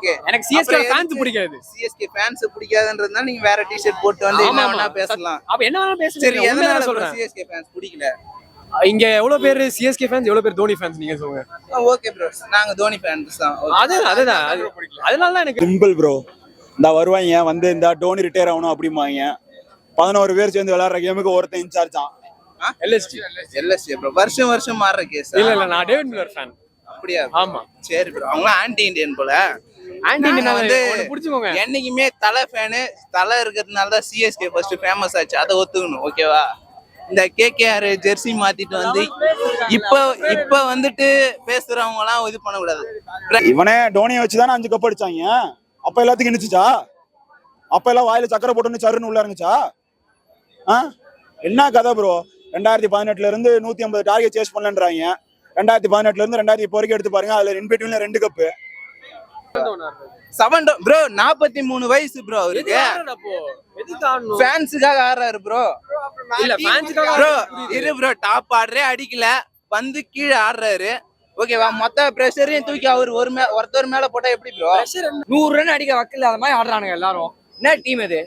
Okay எனக்கு CSK fans பிடிக்காது. CSK fans பிடிக்காதுன்றதுனால நீங்க வேற டிஷர்ட் போட்டு வந்து என்ன. வேணா பேசலாம். அப்ப என்ன வேணாலும் பேசுங்க. சரி எதனால தான் சொல்றேன். சிஎஸ்கே ஃபேன்ஸ் பிடிக்கல? இங்க எவ்வளவு பேர் சிஎஸ்கே ஃபேன்ஸ் எவ்வளவு பேர் தோனி ஃபேன்ஸ் நீங்க சொல்லுங்க. ஓகே ப்ரோ நாங்க தோனி ஃபேன்ஸ் தான். அது அதுதான் அது. அதனால தான் எனக்கு சிம்பிள் ப்ரோ இந்த வருவாங்க வந்து இந்த டோனி ரிட்டையர் ஆகணும் அப்படிம்பாங்க பதினோரு பேர் சேர்ந்து விளையாடுற கேமுக்கு ஒருத்தன் இன்சார்ஜ் தான் எல்எஸ்டி எல்எஸ்சி ப்ரோ வருஷம் வருஷம் மாறுற கேஸ் இல்ல இல்ல நான் டேவிட் மில்லர் ஃபேன் அப்படியா ஆமா. சரி ப்ரோ அவங்க ஆன்டி இந்தியன் போல. வந்து என்னைக்குமே தலை ஃபேனு தலை இருக்கிறதுனால தான் சிஎஸ்கே ஃபர்ஸ்ட் ஃபேமஸ் ஆச்சு. அதை ஒத்துக்கணும் ஓகேவா இந்த கேகேஆர் ஜெர்சி மாத்திட்டு வந்து இப்ப இப்ப வந்துட்டு பேசுறவங்க எல்லாம் இது பண்ணக்கூடாது. இவனே டோனியை வச்சு தானே அஞ்சு கப் அடிச்சாங்க? அப்ப எல்லாத்துக்கும் இனிச்சுச்சா? அப்ப எல்லாம் வாயில சக்கரை போட்டுன்னு சருன்னு உள்ள இருந்துச்சா ஆ? என்ன கதை ப்ரோ ரெண்டாயிரத்தி பதினெட்டுல இருந்து நூத்தி ஐம்பது டார்கெட் சேஸ் பண்ணலன்றாங்க. ரெண்டாயிரத்தி பதினெட்டுல இருந்து ரெண்டாயிரத்தி இப்போ வரைக்கும் எடுத்து பாருங்க அதுல இன்பிட்வீன்ல ரெண்டு கப்பு செவன் ப்ரோ நாற்பத்தி மூணு வயசு ப்ரோ அவருக்கு. ஃபேன்ஸுக்காக ஆடுறாரு ப்ரோ இல்ல ஃபேன்ஸுக்காக ப்ரோ இரு ப்ரோ டாப் ஆடுறே அடிக்கல. வந்து கீழே ஆடுறாரு. ஓகேவா மொத்த பிரஷரையும் தூக்கி அவர் ஒரு மே ஒருத்தர் மேல போட்டா எப்படி ப்ரோ நூறு ரன் அடிக்க வக்கில் அந்த மாதிரி ஆடுறானுங்க எல்லாரும். என்ன டீம் இது?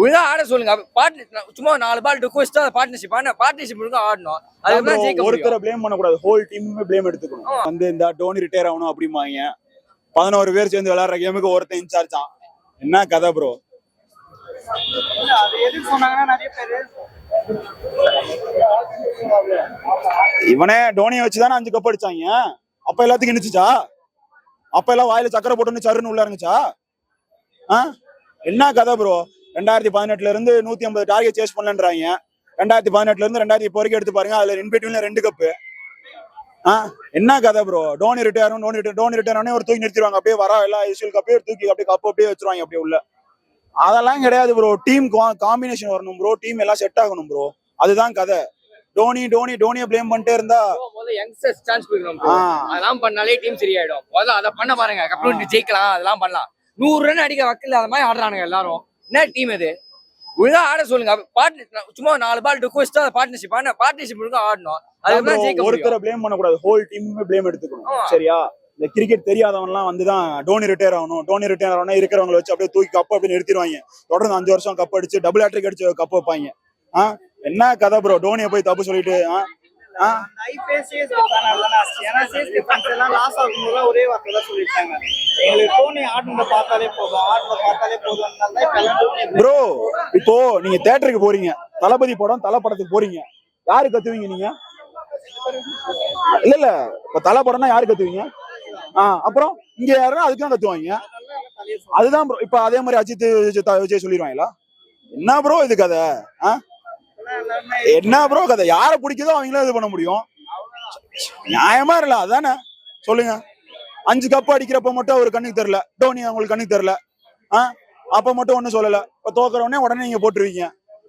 ஒழுங்கா ஆட சொல்லுங்க. பார்ட்னர் சும்மா நாலு பால் டுக்கோஸ்டா பார்ட்னர்ஷிப் ஆனா பார்ட்னர்ஷிப் ஒழுங்கா ஆடணும். அதுக்கப்புறம் முடியும். ஒருத்தரை ப்ளேம் பண்ணக்கூடாது. ஹோல் டீமுமே ப்ளேம் எடுத்துக்கணும். வந்து இந்த டோனி ரிட்டையர் ஆகணும் அப்படிம்பாங்க. பதினோரு பேர் சேர்ந்து விளையாடுற கேமுக்கு ஒருத்தன் இன்சார்ஜ் தான் என்ன கதை ப்ரோ இவனே டோனியை வச்சு தானே அஞ்சு கப் அடிச்சாங்க. அப்ப எல்லாத்துக்கும் இனிச்சுச்சா? அப்ப எல்லாம் வாயில சக்கரை போட்டுன்னு சருன்னு உள்ள இருந்துச்சா ஆ? என்ன கதை ப்ரோ ரெண்டாயிரத்தி பதினெட்டுல இருந்து நூத்தி ஐம்பது டார்கெட் சேஸ் பண்ணலன்றாங்க. ரெண்டாயிரத்தி பதினெட்டுல இருந்து ரெண்டாயிரத்தி இப்போ வரைக்கும் எடுத்து பாருங்க அதுல இன்பிட்வீன்ல ரெண்டு கப்பு என்ன கதை bro Dhoni retire Dhoni retire Dhoni retire ஒரு தூக்கி நிறுத்திடுவாங்க. அப்படியே வர எல்லா ஐசிஎல் கப்பே தூக்கி அப்படியே கப் அப்படியே வச்சிருவாங்க அப்படியே உள்ள. அதெல்லாம் கிடையாது ப்ரோ டீம் காம்பினேஷன் வரணும் ப்ரோ டீம் எல்லாம் செட் ஆகணும் ப்ரோ அதுதான் கதை. டோனி டோனி டோனியை ப்ளேம் பண்ணிட்டே இருந்தா யங்ஸ்டர்ஸ் சான்ஸ் கொடுக்கணும். அதெல்லாம் பண்ணாலே டீம் சரியாயிடும். முதல்ல அதை பண்ண பாருங்க. அப்புறம் ஜெயிக்கலாம் அதெல்லாம் பண்ணலாம். நூறு ரன் அடிக்க வக்கில் அந்த மாதிரி ஆடுறானுங்க எல்லாரும். என்ன டீம் இது? ஒழுங்கா ஆட சொல்லுங்க. பார்ட்னர் சும்மா நாலு பால் டுக்கோஸ்டா பார்ட்னர்ஷிப் ஆனா பார்ட்னர்ஷிப் ஒழுங்கா ஆடணும். அதுக்கப்புறம் ஜெயிக்க ஒருத்தரை ப்ளேம் பண்ணக்கூடாது. ஹோல் டீமுமே ப்ளேம் எடுத்துக்கணும். சரியா? இந்த கிரிக்கெட் தெரியாதவன்லாம் வந்து தான் டோனி ரிட்டையர் ஆகணும். டோனி ரிட்டையர் ஆகணும் இருக்கிறவங்களை வச்சு அப்படியே தூக்கி கப் அப்படியே நிறுத்திடுவாங்க. தொடர்ந்து அஞ்சு வருஷம் கப் அடிச்சு டபுள் ஹேட்ரிக் அடிச்சு கப் வைப்பாங்க. என்ன கதை ப்ரோ டோனியை போய் தப்பு சொல்லிட்டு ஆ. ஏன்னா சிஎஸ்கே ஃபேன்ஸ் எல்லாம் லாஸ் ஆகும்போது ஒரே வார்த்தை தான் சொல்லிட்டாங்க எங்களுக்கு டோனி ஆடுனதை பார்த்தாலே போதும். ஆடுறத பார்த்தாலே போதும் இப்ப எல்லாம் டோனி ப்ரோ இப்போ நீங்க தேட்டருக்கு போறீங்க. தளபதி படம் தலை படத்துக்கு போறீங்க. யாரு கத்துவீங்க நீங்க? இல்ல இல்ல. இப்ப தலை படம்னா யாரு கத்துவீங்க? ஆ அப்புறம் இங்க யாருன்னா அதுக்கு கத்துவாங்க. அதுதான் ப்ரோ இப்ப அதே மாதிரி அஜித் விஜய் சொல்லிடுவாங்களா? என்ன ப்ரோ இது கதை? ஆ? என்ன ப்ரோ கதை? யாரை பிடிக்குதோ அவங்களும் இது பண்ண முடியும். நியாயமா இல்ல அதானே? சொல்லுங்க. அஞ்சு கப் அடிக்கிறப்ப மட்டும் அவர் கண்ணுக்கு தெரியல. டோனி அவங்களுக்கு கண்ணுக்கு தெரியல. ஆ? அப்ப மட்டும் ஒண்ணும் சொல்லல. இப்ப தோக்குறவனே உடனே நீங்க போட்டுருவீங்க.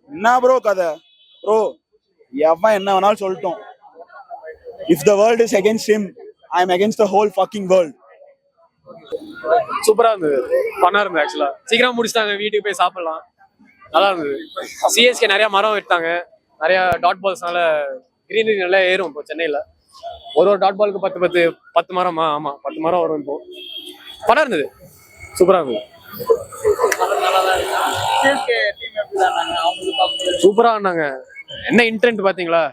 என்ன ப்ரோ கதை? ப்ரோ எவன் என்ன வேணாலும் சொல்லட்டும். If the world is against him I am against the whole fucking world சூப்பரா இருந்தது. பண்ணா இருந்தது ஆக்சுவலா சீக்கிரம் முடிச்சிட்டாங்க வீட்டுக்கு போய் சாப்பிடலாம். நல்லா இருந்தது. சிஎஸ்கே நிறைய மரம் எடுத்தாங்க நிறைய டாட் பால்ஸ்னால கிரீனரி நல்லா ஏறும் இப்போ சென்னையில. ஒரு ஒரு டாட் பாலுக்கு பத்து பத்து பத்து மரமா ஆமா பத்து மரம் வரும் இப்போ. படம் இருந்தது. சூப்பரா இருந்தது. சூப்பரா ஆடினாங்க. என்ன இன்டென்ட் பாத்தீங்களா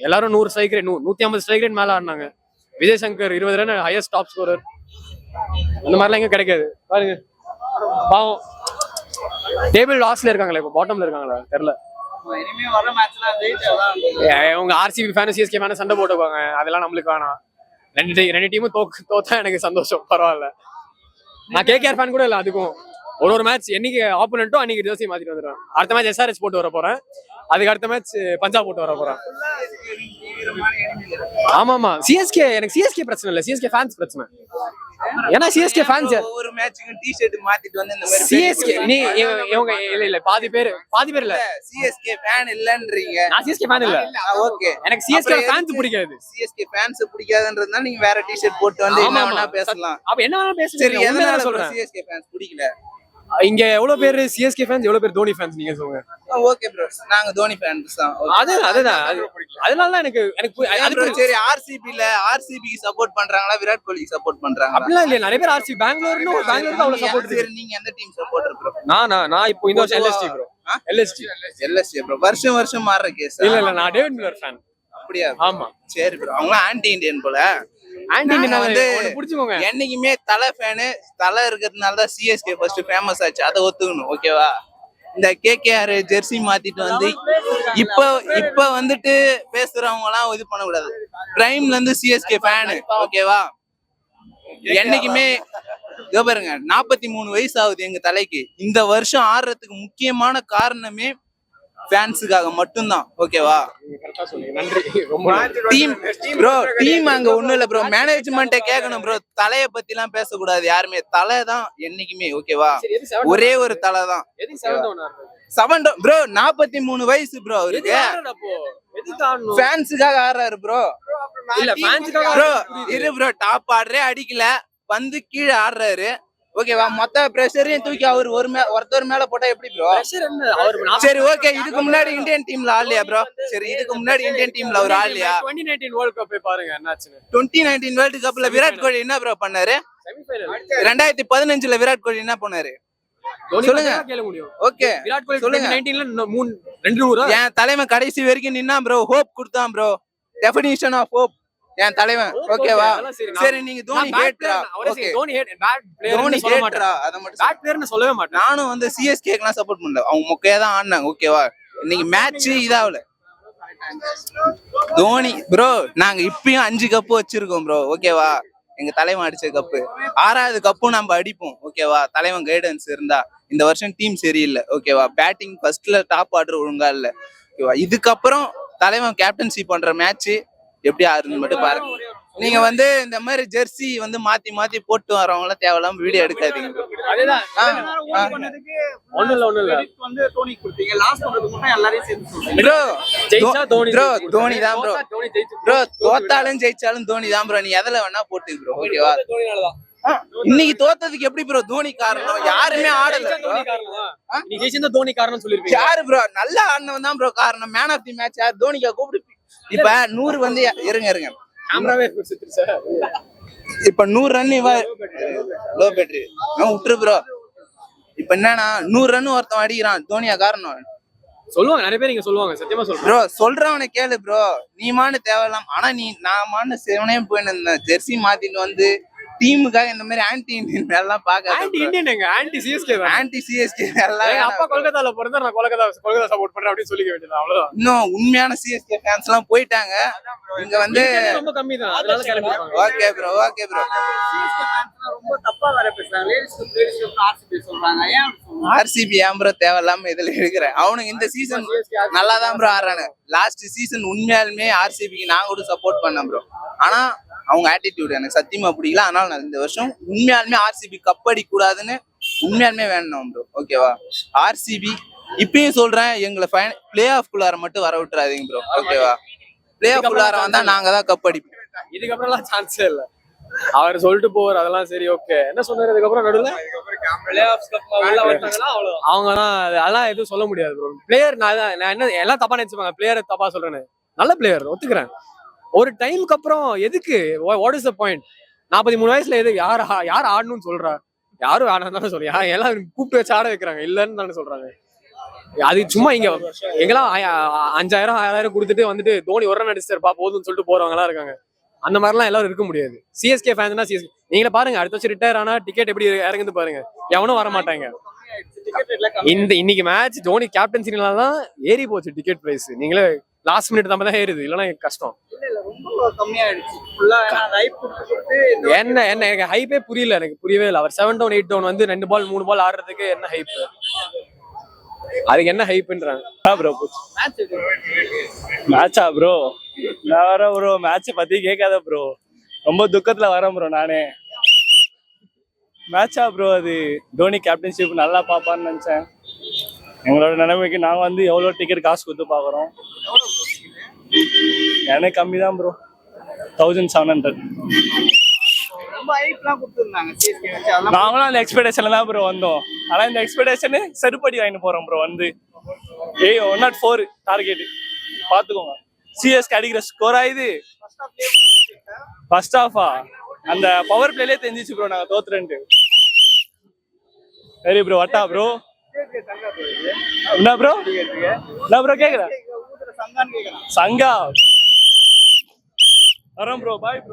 எல்லாரும் நூறு ஸ்ட்ரைக் ரேட் நூத்தி ஐம்பது ஸ்ட்ரைக் ரேட் மேல ஆடினாங்க. விஜய் சங்கர் இருபது ரன் ஹையஸ்ட் டாப் ஸ்கோரர் அந்த மாதிரிலாம் எங்க கிடைக்காது. பாருங்க. பாவம். டேபிள் லாஸ்ட்ல இருக்காங்களே இப்போ பாட்டம்ல இருக்காங்களா? தெரியல. உங்க ஆர்சிபி ஃபேன் சிஎஸ்கே ஃபேன் சண்டை போட்டுக்குவாங்க அதெல்லாம் நம்மளுக்கு வேணாம். ரெண்டு ரெண்டு டீமும் தோக்கு தோத்தா எனக்கு சந்தோஷம். பரவாயில்ல. நான் கேகேஆர் ஃபேன் கூட இல்லை அதுக்கும். ஒரு ஒரு மேட்ச் என்னைக்கு ஆப்போனண்ட்டோ அன்னைக்கு ஜெர்சி மாத்திட்டு வந்துடுவேன். அடுத்த மேட்ச் எஸ்ஆர்எஸ் போட்டு வர போறேன். அதுக்கு அடுத்த மேட்ச் பஞ்சாப் போட்டு வர போறேன். ஆமா ஆமா சிஎஸ்கே எனக்கு சிஎஸ்கே பிரச்சனை இல்லை. சிஎஸ்கே ஃபேன்ஸ் பிரச்சனை. ஏன்னா சிஎஸ்கே ஃபேன்ஸ் ஒவ்வொரு மேட்சுக்கும் டி ஷர்ட் மாத்திட்டு வந்து இந்த மாதிரி சிஎஸ்கே நீ இவங்க இல்ல இல்ல பாதி பேர் பாதி பேர் இல்ல. சிஎஸ்கே ஃபேன் இல்லன்றீங்க. நான் சிஎஸ்கே ஃபேன் இல்ல. ஓகே எனக்கு சிஎஸ்கே ஃபேன்ஸ்? பிடிக்காது. சிஎஸ்கே ஃபேன்ஸ் பிடிக்காதுன்றதுனால நீங்க வேற டி ஷர்ட் போட்டு வந்து என்ன. வேணா பேசலாம். அப்ப என்ன சரி பேசுறீங்க உண்மையை எதனால தான் சொல்றேன். சிஎஸ்கே ஃபேன்ஸ் பிடிக்கல? இங்க எவ்வளவு பேர் சிஎஸ்கே ஃபேன்ஸ் எவ்வளவு பேர் தோனி ஃபேன்ஸ் நீங்க சொல்லுங்க? ஓகே ப்ரோ நாங்க தோனி ஃபேன்ஸ் தான். அது அதுதான். அது- அதனால தான் எனக்கு எனக்கு சரி ஆர்சிபில ஆர்சிபிக்கு சப்போர்ட் பண்றாங்களா? விராட் கோலிக்கு சப்போர்ட் பண்றாங்களா? அப்படிலாம் இல்லையா. நிறைய பேர் ஆர்சி பெங்களூர்னு பெங்களூர் அவ்வளவு சப்போர்ட் சரி நீங்க எந்த டீம் சப்போர்ட்டர் ப்ரோ நான் நான் இப்போ இந்த வருஷம் LST bro? LST LSC bro வருஷம் வருஷம் மாறுற கேஸ் இல்ல இல்ல நான் டேவிட் மில்லர் ஃபேன் அப்படியா ஆமா. சரி ப்ரோ அவங்க ஆன்டி இந்தியன் போல. ஆன்டி நாங்க வந்து வந்து- புடிச்சுக்கோங்க. என்னைக்குமே தலை ஃபேனு தலை இருக்கிறதுனால தான் சிஎஸ்கே ஃபர்ஸ்ட் ஃபேமஸ் ஆச்சு. அதை ஒத்துக்கணும் ஓகேவா இந்த கேகேஆர் ஜெர்சி மாத்திட்டு வந்து இப்ப இப்ப வந்துட்டு பேசுறவங்க எல்லாம் இது பண்ணக்கூடாது. பிரைம்ல இருந்து சிஎஸ்கே ஃபேனு ஓகேவா என்னைக்குமே இதோ பாருங்க நாற்பத்தி மூணு வயசு ஆகுது எங்க தலைக்கு. இந்த வருஷம் ஆடுறதுக்கு முக்கியமான காரணமே ஃபேன்ஸுக்காக மட்டும்தான். ஓகேவா. டீம் ப்ரோ டீம் அங்க ஒண்ணும் இல்ல ப்ரோ மேனேஜ்மெண்ட்டை கேட்கணும் ப்ரோ தலைய பத்தி எல்லாம் பேசக்கூடாது யாருமே. தலை தான் என்னைக்குமே ஓகேவா ஒரே ஒரு தலை தான்? செவன் ப்ரோ நாற்பத்தி மூணு வயசு ப்ரோ அவருக்கு? ஃபேன்ஸுக்காக ஆடுறாரு ப்ரோ இல்ல, ப்ரோ. இரு ப்ரோ டாப் ஆடுறே அடிக்கல. வந்து கீழே ஆடுறாரு. ஓகேவா மொத்த பிரஷரையும் தூக்கி அவர் ஒரு மே ஒருத்தர் மேல போட்டா எப்படி ப்ரோ சரி ஓகே இதுக்கு முன்னாடி இந்தியன் டீம்ல ஆடலையா ப்ரோ சரி இதுக்கு முன்னாடி இந்தியன் டீம்ல அவர் ஆடலையா 2019 World Cup போய் பாருங்க என்னாச்சுன்னு. டுவெண்ட்டி நைன்டீன் வேர்ல்டு கப்ல விராட் கோலி என்ன ப்ரோ பண்ணாரு. ரெண்டாயிரத்தி பதினஞ்சுல விராட் கோலி என்ன பண்ணாரு? சொல்லுங்க. ஓகே விராட் கோலி சொல்லுங்க. 2019 ல இன்னும் மூணு- ரெண்டு? என் தலைவன் கடைசி வரைக்கும் நின்னா ப்ரோ ஹோப் கொடுத்தான் ப்ரோ டெபினிஷன் ஆஃப் ஹோப் என் தலைவன். ஓகேவா சரி. நீங்க தோனி சரி, okay Dhoni hate- bad player Dhoni. ஹேட்ரா அத மட்டும் player ன்னு சொல்லவே மாட்டேன். நானும் வந்து சிஎஸ்கேக்கெல்லாம் சப்போர்ட் பண்ணல. அவங்க மொக்கையா தான் ஆடினாங்க. ஓகேவா இன்னைக்கு மேட்ச் இதாவல தோனி ப்ரோ நாங்க இப்பயும் அஞ்சு கப்பு வச்சிருக்கோம் ப்ரோ ஓகேவா எங்க தலைவன் அடிச்ச கப்பு ஆறாவது கப்பும் நம்ம அடிப்போம். ஓகேவா தலைவன் கைடன்ஸ் இருந்தா. இந்த வருஷம் டீம் சரியில்லை. ஓகேவா பேட்டிங் ஃபர்ஸ்ட்ல டாப் ஆர்டர் ஒழுங்கா இல்ல. ஓகேவா இதுக்கப்புறம் தலைவன் கேப்டன்சி பண்ற மேட்ச் எப்படி ஆறுன்னு மட்டும் பாருங்க. நீங்க வந்து இந்த மாதிரி ஜெர்சி வந்து மாத்தி மாத்தி போட்டு வரவங்க எல்லாம் தேவையில்லாம வீடியோ எடுக்காதீங்க. தோனி தோனி ப்ரோ ஜெயிச்சு தோனி தான் ப்ரோ தோத்தாலும் ஜெயிச்சாலும் தோனி தான் ப்ரோ நீ எதுல வேணா போட்டு ப்ரோ ஓகேவா இன்னைக்கு தோத்ததுக்கு எப்படி ப்ரோ தோனி காரணம்? யாருமே ஆடல. நீ ஜெயிச்சிருந்தா தோனி காரணம் சொல்லிருப்பீங்க. யாரு ப்ரோ நல்ல ஆடினவன் தான் ப்ரோ காரணம். மேன் ஆஃப் தி மேட்ச் யார்? தோனிக்கா கூப்பிட்டு இப்ப நூறு வந்து இருங்க இருங்க. கேமராவே இப்ப நூறு ரன் இவ லோ பேட்டரி விட்டுரு ப்ரோ இப்ப என்னன்னா நூறு ரன் ஒருத்தன் அடிக்கிறான். தோனியா காரணம்? சொல்லுவாங்க நிறைய பேர் இங்க சொல்லுவாங்க சத்தியமா சொல்றேன். ப்ரோ சொல்றவனை கேளு ப்ரோ நீ மானு தேவையில்லாம் ஆனா நீ நான் மானு செவனே போயின்னு இருந்தேன். ஜெர்சி மாத்திட்டு வந்து டீமுக்காக இந்த மாதிரி ஆன்டி இந்தியன் வேலைலாம் ஆன்டி பாக்காத இந்தியன் எங்க? ஆன்டி சிஎஸ்கே தான்? ஆன்டி சிஎஸ்கே எங்க அப்பா எல்லாம் கொல்கத்தால பிறந்தா நான் கொல்கத்தா கொல்கத்தா சப்போர்ட் பண்றேன் அப்படின்னு சொல்லிக்க வேண்டியது அவ்வளவுதான். இன்னும் உண்மையான சிஎஸ்கே ஃபேன்ஸ் எல்லாம் போயிட்டாங்க. இங்க வந்து ரொம்ப கம்மி தான் அதனால ஓகே ப்ரோ ஓகே ப்ரோ ரொம்ப தப்பா வேற பேசுறாங்க. லேடிஸ் ஆர்சிபி சொல்றாங்க. ஏன்? ஆர்சிபி ஏன் ப்ரோ தேவையில்லாம இதுல இருக்கிறேன்? அவனுக்கு இந்த சீசன் நல்லா தான் ப்ரோ ஆடுறானு. லாஸ்ட் சீசன் உண்மையாலுமே ஆர்சிபிக்கு நான் கூட சப்போர்ட் பண்ணேன் ப்ரோ ஆனா அவங்க ஆட்டிடியூட் எனக்கு சத்தியமா பிடிக்கல. அதனால நான் இந்த வருஷம் உண்மையாலுமே ஆர்சிபி கப் அடிக்க கூடாதுன்னு உண்மையாலுமே வேணும் ப்ரோ ஓகேவா ஆர்சிபி இப்பயும் சொல்றேன் எங்களை ஃபைன் பிளே ஆஃப் குள்ளார மட்டும் வர விட்டுறாதீங்க ப்ரோ ஓகேவா பிளே ஆஃப் குள்ளார வந்தா நாங்க தான் கப் அடிப்போம். இதுக்கப்புறம்லாம் சான்ஸே இல்ல. அவர் சொல்லிட்டு போவார் அதெல்லாம் சரி ஓகே என்ன சொன்னாரு அதுக்கப்புறம் நடுவில்? அவங்க தான் அதெல்லாம் எதுவும் சொல்ல முடியாது ப்ரோ பிளேயர் நான் நான் என்ன எல்லாம் தப்பா நினைச்சுப்பாங்க. பிளேயர் தப்பா சொல்றேன்னு. நல்ல பிளேயர் ஒத்துக்கிறேன். ஒரு டைமுக்கு அப்புறம் எதுக்கு? வாட் இஸ் த பாயிண்ட் நாற்பத்தி மூணு வயசுல எது யார் ஆ- யார் ஆடணும்னு சொல்றா? யாரும் ஆடணும் தானே சொல்றேன் எல்லாம் கூப்பிட்டு வச்சு ஆட வைக்கிறாங்க. இல்லைன்னு தானே சொல்றாங்க. அது சும்மா இங்க எங்கெல்லாம் அஞ்சாயிரம் ஆறாயிரம் கொடுத்துட்டு வந்துட்டு தோனி ஒரு ரன் அடிச்சிருப்பா போதும்னு சொல்லிட்டு போறவங்க எல்லாம் இருக்காங்க. அந்த மாதிரிலாம் எல்லாரும் இருக்க முடியாது. சிஎஸ்கே ஃபேன்ஸ்னா சிஎஸ்கே நீங்களே பாருங்க அடுத்த வருஷம் ரிட்டையர் ஆனா டிக்கெட் எப்படி இறங்குது பாருங்க. எவனும் வர மாட்டாங்க. இந்த இன்னைக்கு மேட்ச் தோனி கேப்டன்சினால தான் ஏறி போச்சு டிக்கெட் பிரைஸ் நீங்களே லாஸ்ட் மினிட் நம்ம தான் ஏறுது. இல்லைன்னா கஷ்டம். என்ன என்ன எனக்கு ஹைப்பே புரியல எனக்கு புரியவே இல்லை. அவர் செவன் டவுன் எயிட் டவுன் வந்து ரெண்டு பால் மூணு பால் ஆடுறதுக்கு என்ன ஹைப் அதுக்கு என்ன ஹைப்ன்றாங்க ப்ரோ மேட்ச் மேட்சா ப்ரோ நான் வர ப்ரோ மேட்ச் பத்தி கேட்காத ப்ரோ ரொம்ப துக்கத்துல வரேன் ப்ரோ நானே. மேட்சா ப்ரோ அது. தோனி கேப்டன்ஷிப் நல்லா பார்ப்பான்னு நினைச்சேன். எங்களோட நிலைமைக்கு நாங்கள் வந்து எவ்வளோ டிக்கெட் காசு கொடுத்து பார்க்குறோம். எனக்கு கம்மி தான் ப்ரோ தௌசண்ட் செவன் ஹண்ட்ரட் நாங்களும் அந்த எக்ஸ்பெக்டேஷன்ல தான் ப்ரோ வந்தோம். ஆனா இந்த எக்ஸ்பெக்டேஷனு செருப்படி வாங்கிட்டு போறோம் ப்ரோ வந்து. ஏய் ஒன் நாட் ஃபோர் டார்கெட் பாத்துக்கோங்க. சிஎஸ்கே அடிக்கிற ஸ்கோர் ஆயுது ஃபர்ஸ்ட் ஆஃபா அந்த பவர் பிளேலே தெரிஞ்சிச்சு ப்ரோ நாங்க தோத்துறேன்ட்டு. சரி ப்ரோ வட்டா ப்ரோ என்ன ப்ரோ என்ன ப்ரோ கேக்குறான் சங்கா வரோம் ப்ரோ பாய் ப்ரோ